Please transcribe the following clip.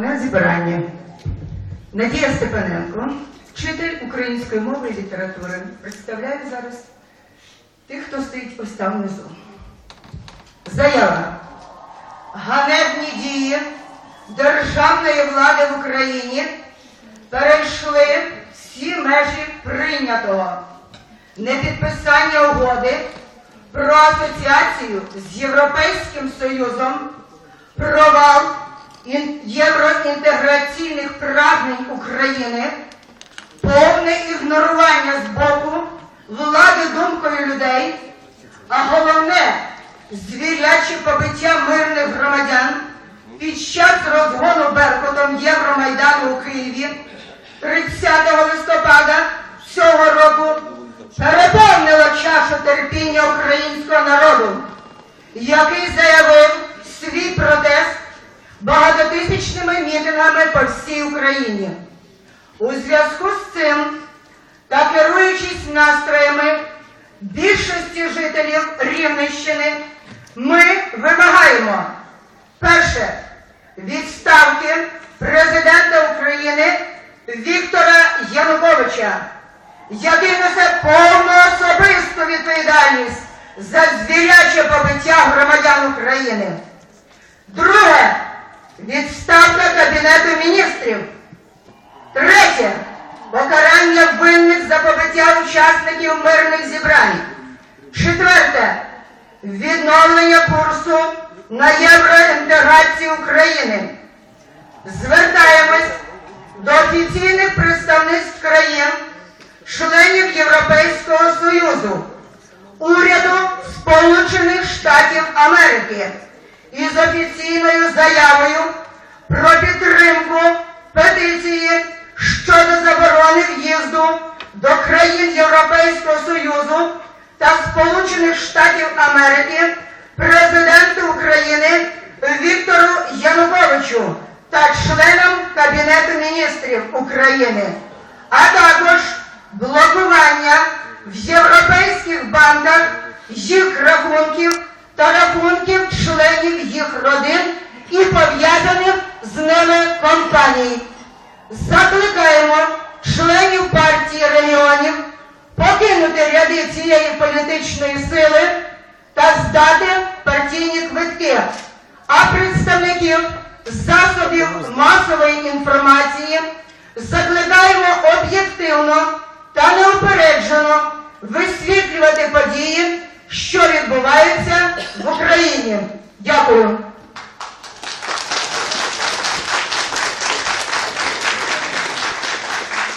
На зібрання. Надія Степаненко, вчитель української мови і літератури. Представляю зараз тих, хто стоїть ось там внизу. Заява. Ганебні дії державної влади в Україні перейшли всі межі прийнятого. Непідписання угоди про асоціацію з Європейським Союзом, провал євроінтеграційних прагнень України, повне ігнорування з боку влади думкою людей, а головне звіряче побиття мирних громадян під час розгону Беркутом Євромайдану у Києві 30 листопада цього року переповнило чашу терпіння українського народу, який заявив мітингами по всій Україні. У зв'язку з цим та керуючись настроями більшості жителів Рівненщини, ми вимагаємо перше відставки президента України Віктора Януковича, який несе повну особисту відповідальність за звіряче побиття громадян України. Друге відставка Кабінету міністрів. Третє. Покарання винних за побиття учасників мирних зібрань. Четверте. Відновлення курсу на євроінтеграцію України. Звертаємось до офіційних представництв країн, членів Європейського Союзу, уряду Сполучених Штатів Америки із офіційною заявою про підтримку петиції щодо заборони в'їзду до країн Європейського Союзу та Сполучених Штатів Америки президенту України Віктору Януковичу та членам Кабінету міністрів України, а також блокування в європейських банках їх рахунків та рахунків членів їх родин і пов'язаних з ними компаній. Закликаємо членів партії регіонів покинути ряди цієї політичної сили та здати партійні квитки, а представників засобів масової інформації закликаємо об'єктивно та неупереджено висвітлювати події, що відбуваються Україні. Дякую.